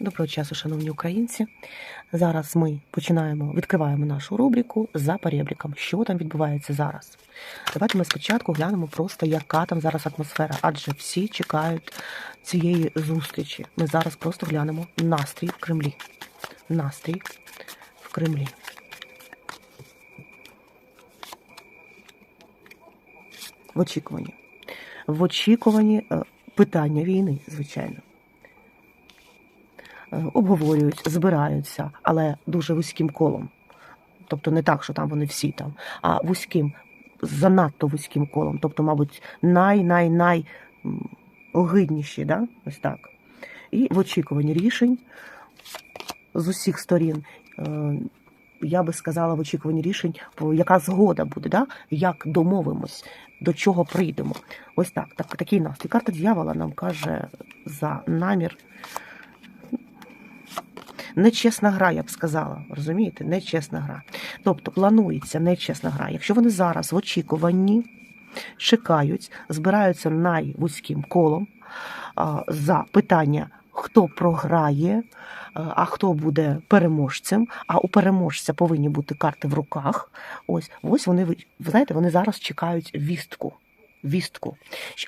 Доброго часу, шановні українці. Зараз ми починаємо, відкриваємо нашу рубрику за перебріком. Що там відбувається зараз? Давайте ми спочатку глянемо просто, яка там зараз атмосфера, адже всі чекають цієї зустрічі. Ми зараз просто глянемо настрій в Кремлі. Настрій в Кремлі. В очікуванні. В очікуванні е, питання війни, звичайно. Е, обговорюють, збираються, але дуже вузьким колом. Тобто не так, що там вони всі там, а вузьким, занадто вузьким колом. Тобто, мабуть, най-най-най огидніші, да? ось так. І в очікуванні рішень з усіх сторін. е, Я би сказала в очікуванні рішень, яка згода буде, да? як домовимось, до чого прийдемо. Ось так, так такий настрій. Карта дьявола нам каже за намір Нечесна гра, я б сказала, розумієте? Нечесна гра. Тобто планується нечесна гра. Якщо вони зараз в очікуванні чекають, збираються найвузьким колом за питання, хто програє, а хто буде переможцем. А у переможця повинні бути карти в руках. Ось ось вони ви знаєте, вони зараз чекають вістку. Вістку.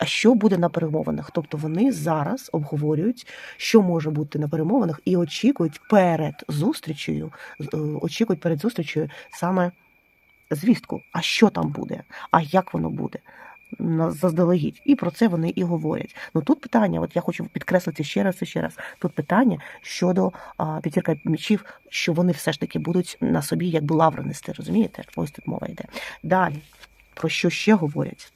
А що буде на перемовинах? Тобто вони зараз обговорюють, що може бути на перемовинах, і очікують перед зустрічею, е, очікують перед зустрічею саме звістку. А що там буде, а як воно буде заздалегідь. І про це вони і говорять. Ну тут питання, от я хочу підкреслити ще раз і ще раз. Тут питання щодо а, п'ятірка мечів, що вони все ж таки будуть на собі якби лаври нести, розумієте? Ось тут мова йде. Далі, про що ще говорять?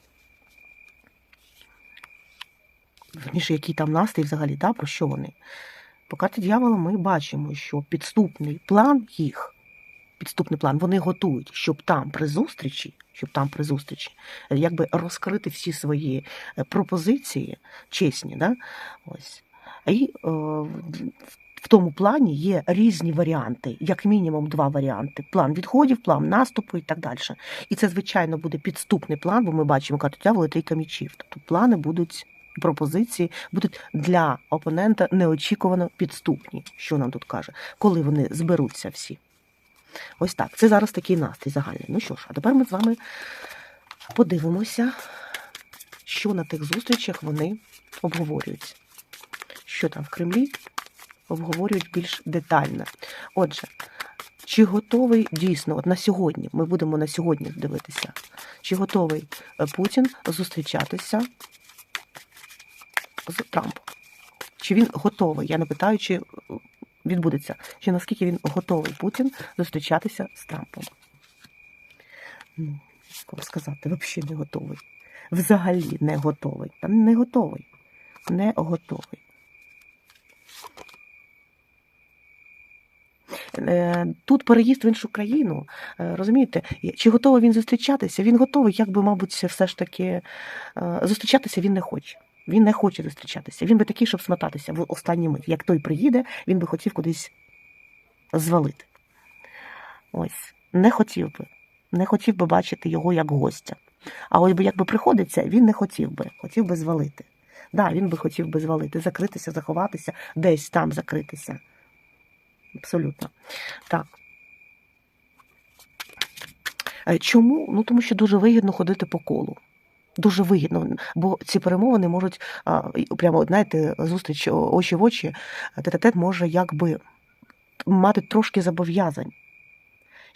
Верніше, який там настрій взагалі, да, про що вони? По карті дьявола ми бачимо, що підступний план їх, підступний план, вони готують, щоб там при зустрічі, щоб там при зустрічі, е, якби розкрити всі свої е, пропозиції, чесні, да? Ось. І е, в- тому плані є різні варіанти, як мінімум два варіанти: план відходів, план наступу і так далі. І це, звичайно, буде підступний план, бо ми бачимо карту дьявола трійка мічів. Тобто плани будуть пропозиції будуть для опонента неочікувано підступні, що нам тут каже, коли вони зберуться всі. Ось так. Це зараз такий настрій загальний. Ну що ж, а тепер ми з вами подивимося, що на тих зустрічах вони обговорюють. Що там в Кремлі обговорюють більш детально. Отже, чи готовий дійсно, от на сьогодні, ми будемо на сьогодні дивитися, чи готовий е, Путін зустрічатися з Трампом. Чи він готовий? Я не питаю, чи відбудеться, чи наскільки він готовий Путін зустрічатися з Трампом. Ну, як сказати, взагалі не готовий. Взагалі не готовий. Та не готовий. Не готовий. Е, Тут переїзд в іншу країну, е, розумієте, чи готовий він зустрічатися? Він готовий, якби, мабуть, все ж таки е, зустрічатися він не хоче. Він не хоче зустрічатися. Він би такий, щоб смотатися в останній мить. Як той приїде, він би хотів кудись звалити. Ось, не хотів би. Не хотів би бачити його як гостя. А ось би якби приходиться, він не хотів би, хотів би звалити. Да, він би хотів би звалити, закритися, заховатися, десь там закритися. Абсолютно. Так. Е, Чому? Ну тому що дуже вигідно ходити по колу. Дуже вигідно, бо ці перемовини можуть прямо, знаєте, зустріч очі в очі, тет-а-тет може якби мати трошки зобов'язань.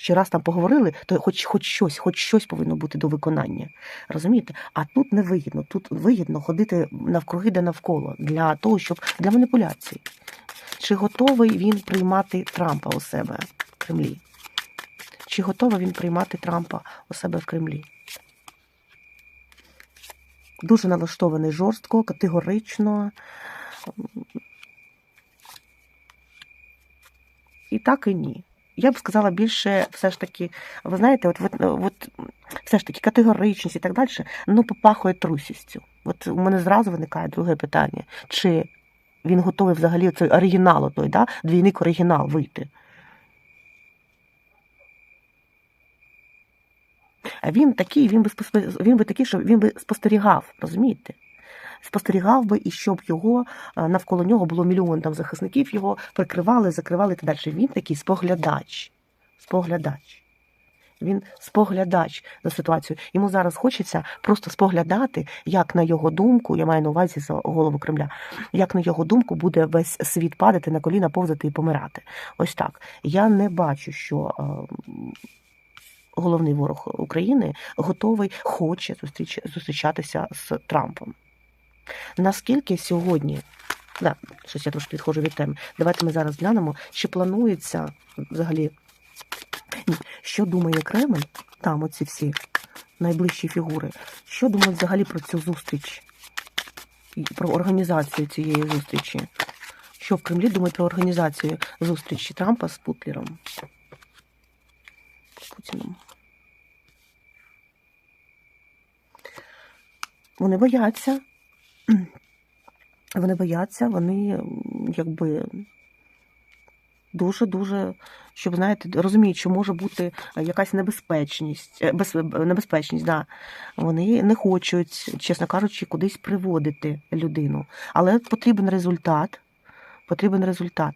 Ще раз там поговорили, то хоч, хоч щось, хоч щось повинно бути до виконання. Розумієте? А тут не вигідно. Тут вигідно ходити навкруги да навколо для того, щоб для маніпуляцій. Чи готовий він приймати Трампа у себе в Кремлі? Чи готовий він приймати Трампа у себе в Кремлі? Дуже налаштований жорстко, категорично. І так і ні. Я б сказала більше, все ж таки, ви знаєте, от, от, от все ж таки категоричність і так далі, ну, попахує трусістю. От у мене зразу виникає друге питання: чи він готовий взагалі цей оригінал, той, да? двійник оригінал вийти? Він такий, він би, він би такий, що він би спостерігав, розумієте? спостерігав би і щоб його е, навколо нього було мільйон там захисників, його прикривали, закривали і так далі. Він такий споглядач. Споглядач. Він споглядач за ситуацією. Йому зараз хочеться просто споглядати, як на його думку, я маю на увазі за голову Кремля, як на його думку буде весь світ падати на коліна, повзати і помирати. Ось так. Я не бачу, що е, головний ворог України готовий, хоче зустріч, зустрічатися з Трампом. Наскільки сьогодні, да, щось я трошки відходжу від теми, давайте ми зараз глянемо, чи планується взагалі, що думає Кремль, там оці всі найближчі фігури, що думають взагалі про цю зустріч, про організацію цієї зустрічі? Що в Кремлі думають про організацію зустрічі Трампа з Путлером? Путіном. Вони бояться. Вони бояться, вони якби дуже-дуже, щоб знаєте, розуміють, що може бути якась небезпечність, е, без, небезпечність, да. Вони не хочуть, чесно кажучи, кудись приводити людину. Але потрібен результат. Потрібен результат.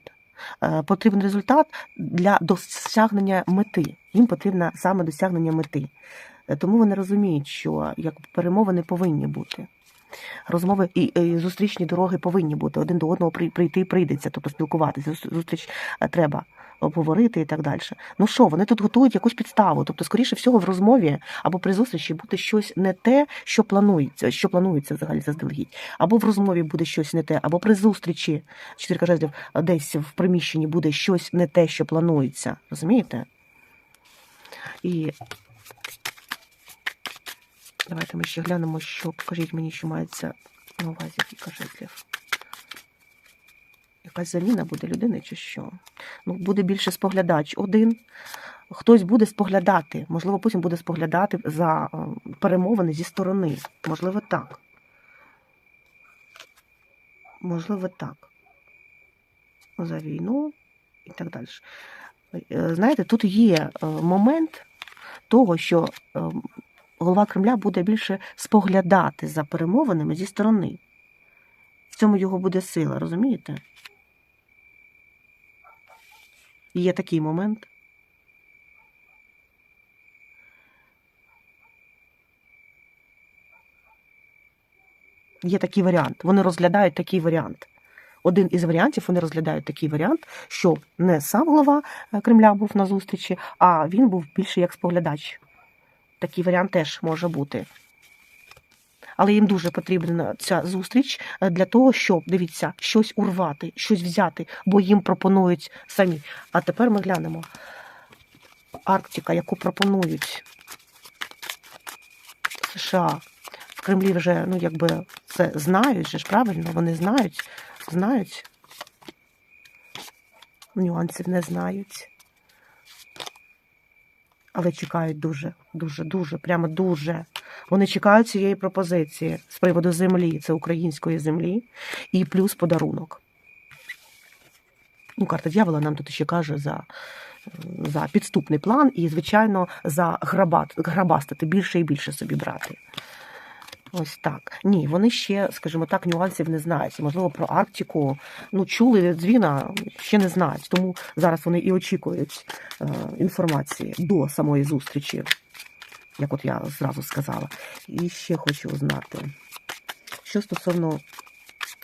Е, Потрібен результат для досягнення мети. Їм потрібно саме досягнення мети. Е, Тому вони розуміють, що як перемовини повинні бути. Розмови і, і зустрічні дороги повинні бути. Один до одного при- прийти прийдеться, тобто спілкуватися. Зустріч е, треба обговорити і так далі. Ну що, вони тут готують якусь підставу. Тобто, скоріше всього, в розмові або при зустрічі буде щось не те, що планується, що планується взагалі заздалегідь. Або в розмові буде щось не те, або при зустрічі чотирка жезлів е, десь в приміщенні буде щось не те, що планується. Розумієте? І давайте ми ще глянемо, що покажіть мені, що мається на увазі кілька жезлів. Якась заміна буде людини чи що? Ну, буде більше споглядач один. Хтось буде споглядати. Можливо, потім буде споглядати за е, перемовини зі сторони. Можливо, так. Можливо, так. За війну і так далі. Е, Знаєте, тут є е, момент того, що е, голова Кремля буде більше споглядати за перемовинами зі сторони. В цьому його буде сила, розумієте? Є такий момент. Є такий варіант. Вони розглядають такий варіант. Один із варіантів вони розглядають такий варіант, що не сам голова е, Кремля був на зустрічі, а він був більше як споглядач. Такий варіант теж може бути. Але їм дуже потрібна ця зустріч е, для того, щоб дивіться, щось урвати, щось взяти, бо їм пропонують самі. А тепер ми глянемо Арктика, яку пропонують США. В Кремлі вже, ну якби це знають, же ж правильно, вони знають, знають. Нюансів не знають. Але чекають дуже, дуже, дуже, прямо дуже. Вони чекають цієї пропозиції з приводу землі, це української землі, і плюс подарунок. Ну, карта дьявола нам тут ще каже за, за підступний план і, звичайно, за грабат, грабастити більше і більше собі брати. Ось так. Ні, вони ще, скажімо так, нюансів не знають. Можливо, про Арктику ну, чули дзвіна, ще не знають. Тому зараз вони і очікують е, інформації до самої зустрічі, як от я зразу сказала. І ще хочу узнати, що стосовно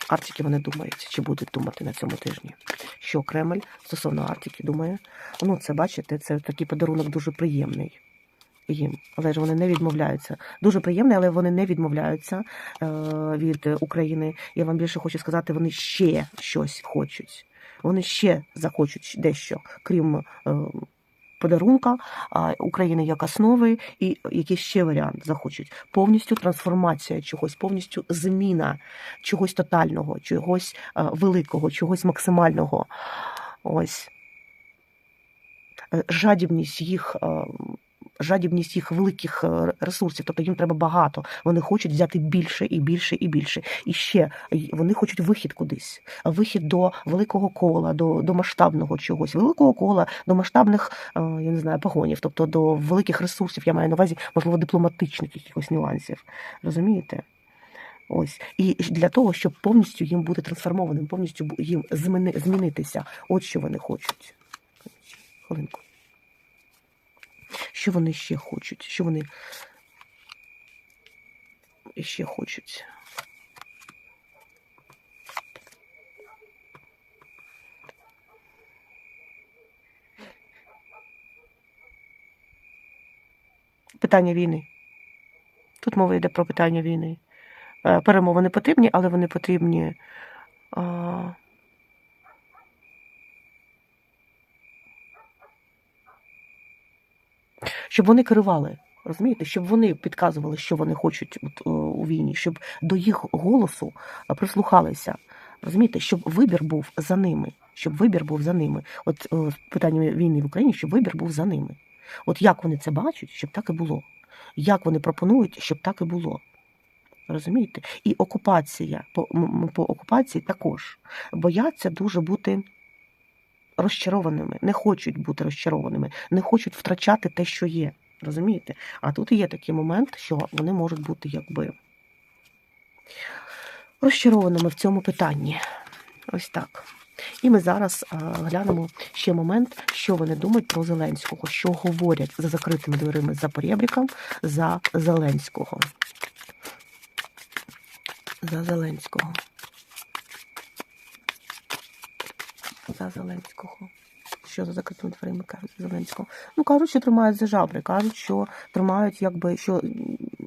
Арктики вони думають, чи будуть думати на цьому тижні. Що Кремль стосовно Арктики думає? Ну, це бачите, це такий подарунок дуже приємний їм, але ж вони не відмовляються. Дуже приємне, але вони не відмовляються е, від України. Я вам більше хочу сказати, вони ще щось хочуть. Вони ще захочуть дещо, крім е, подарунка України як основи, і якийсь ще варіант захочуть. Повністю трансформація чогось, повністю зміна чогось тотального, чогось е, великого, чогось максимального. Ось жадібність їх. Жадібність їх великих е, ресурсів, тобто їм треба багато. Вони хочуть взяти більше і більше і більше. І ще вони хочуть вихід кудись, вихід до великого кола, до, до масштабного чогось, великого кола, до масштабних, е, я не знаю, погонів, тобто до великих ресурсів, я маю на увазі, можливо, дипломатичних якихось нюансів. Розумієте? Ось і для того, щоб повністю їм бути трансформованим, повністю їм зміни, змінитися. От що вони хочуть. Хвилинку. Що вони ще хочуть? Що вони ще хочуть? Питання війни. Тут мова йде про питання війни. Е, Перемовини потрібні, але вони потрібні. Щоб вони керували, розумієте, щоб вони підказували, що вони хочуть от, е, у війні, щоб до їх голосу е, прислухалися. Розумієте, щоб вибір був за ними. Щоб вибір був за ними. От е, питання війни в Україні, щоб вибір був за ними. От як вони це бачать, щоб так і було. Як вони пропонують, щоб так і було. Розумієте? І окупація по, по окупації також бояться дуже бути розчарованими, не хочуть бути розчарованими, не хочуть втрачати те, що є. Розумієте? А тут є такий момент, що вони можуть бути якби розчарованими в цьому питанні. Ось так. І ми зараз глянемо ще момент, що вони думають про Зеленського, що говорять за закритими дверима за Порєбріком, за Зеленського. За Зеленського. Зеленського. Що за закритими дверима кажуть Зеленського? Ну, кажуть, що тримають за жабри, кажуть, що тримають, якби що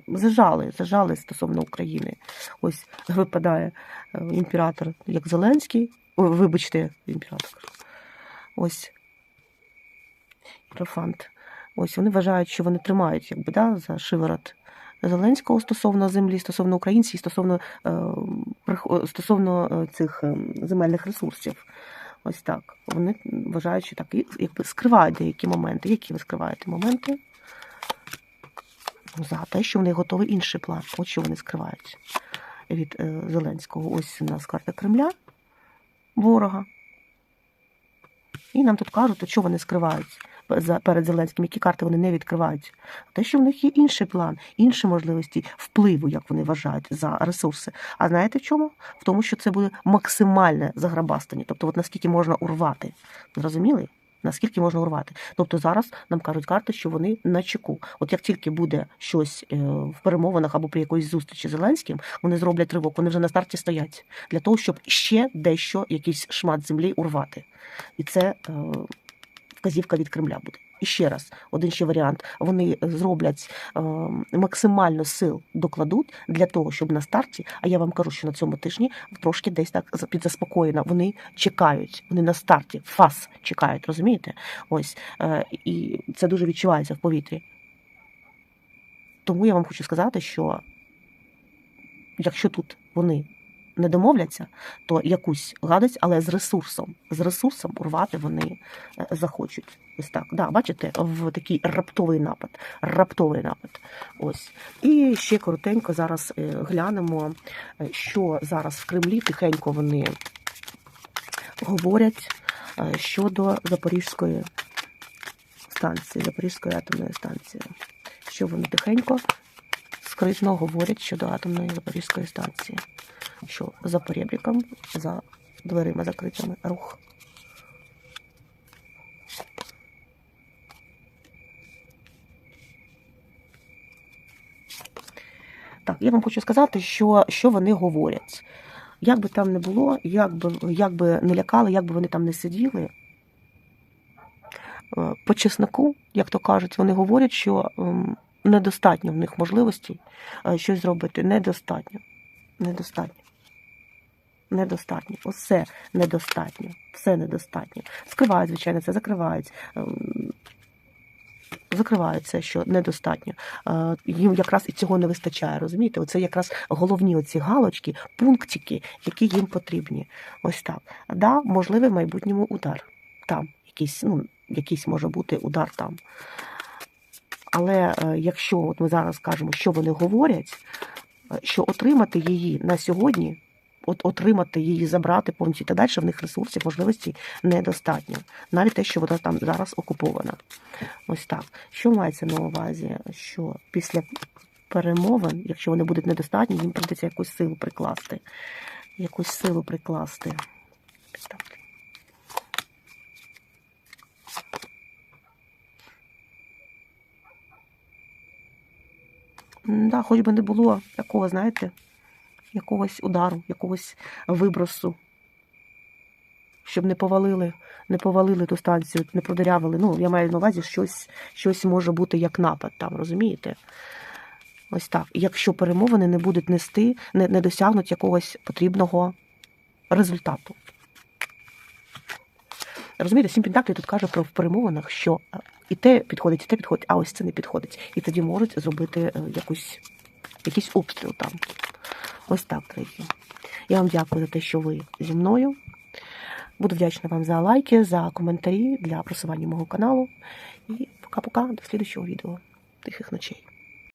зажали, зажали стосовно України. Ось випадає е, імператор як Зеленський. Ой, вибачте, імператор. Ось Єрофант. Ось вони вважають, що вони тримають якби, да, за шиворот Зеленського стосовно землі, стосовно українців, стосовно, е, стосовно е, цих е, земельних ресурсів. Ось так. Вони вважають, що так якби скривають деякі моменти. Які ви скриваєте моменти? Ну, За те, що вони готові інший план. От що вони скривають від е, Зеленського. Ось у нас карта Кремля, ворога. І нам тут кажуть, що вони скривають перед Зеленським, які карти вони не відкривають. Те, що в них є інший план, інші можливості впливу, як вони вважають, за ресурси. А знаєте в чому? В тому, що це буде максимальне заграбастання. Тобто, от наскільки можна урвати. Зрозуміли? Наскільки можна урвати? Тобто зараз нам кажуть карти, що вони на чеку. От як тільки буде щось е, в перемовинах або при якоїсь зустрічі з Зеленським, вони зроблять ривок, вони вже на старті стоять для того, щоб ще дещо, якийсь шмат землі урвати. І це е, вказівка від Кремля буде. І ще раз, один ще варіант. Вони зроблять е, максимально сил докладуть для того, щоб на старті, а я вам кажу, що на цьому тижні трошки десь так за- підзаспокоєно. Вони чекають, вони на старті, фас чекають, розумієте? Ось е, і це дуже відчувається в повітрі. Тому я вам хочу сказати, що якщо тут вони не домовляться, то якусь гадость, але з ресурсом. З ресурсом урвати вони е, захочуть. Ось так. Да, бачите, в такий раптовий напад. Раптовий напад. Ось. І ще коротенько зараз е, глянемо, е, що зараз в Кремлі тихенько вони говорять щодо Запорізької станції, Запорізької атомної станції. Що вони тихенько, скритно говорять щодо атомної Запорізької станції. Що за поребриком, за дверима закритими рух. Так, я вам хочу сказати, що, що вони говорять. Як би там не було, як би, як би не лякали, як би вони там не сиділи, е, по чесноку, як то кажуть, вони говорять, що ем, недостатньо в них можливостей е, щось зробити. Недостатньо. Недостатньо. Недостатньо. Усе недостатньо. Все недостатньо. Скривають, звичайно, це закривають. ем, Закривають це, що недостатньо. Е, Їм якраз і цього не вистачає. Розумієте? Оце якраз головні оці галочки, пунктики, які їм потрібні. Ось так. Да, можливий в майбутньому удар. Там якийсь, ну, якийсь може бути удар там. Але е, якщо от ми зараз кажемо, що вони говорять, е, що отримати її на сьогодні, от отримати її, забрати повністю і далі, в них ресурсів, можливостей недостатньо. Навіть те, що вона там зараз окупована. Ось так. Що мається на увазі? Що після перемовин, якщо вони будуть недостатні, їм прийдеться якусь силу прикласти. Якусь силу прикласти. Да, хоч би не було такого, знаєте, якогось удару, якогось вибросу. Щоб не повалили, не повалили ту станцію, не продирявили. Ну, я маю на увазі, щось, щось може бути як напад там, розумієте? Ось так. Якщо перемовини не будуть нести, не, не досягнуть якогось потрібного результату. Розумієте, сім Пентаклів тут каже про в перемовинах, що е, і те підходить, і те підходить, а ось це не підходить. І тоді можуть зробити е, якусь, якийсь обстріл там. Ось так, друзі. Я вам дякую за те, що ви зі мною. Буду вдячна вам за лайки, за коментарі для просування мого каналу. І пока-пока, до слідчого відео. Тихих ночей.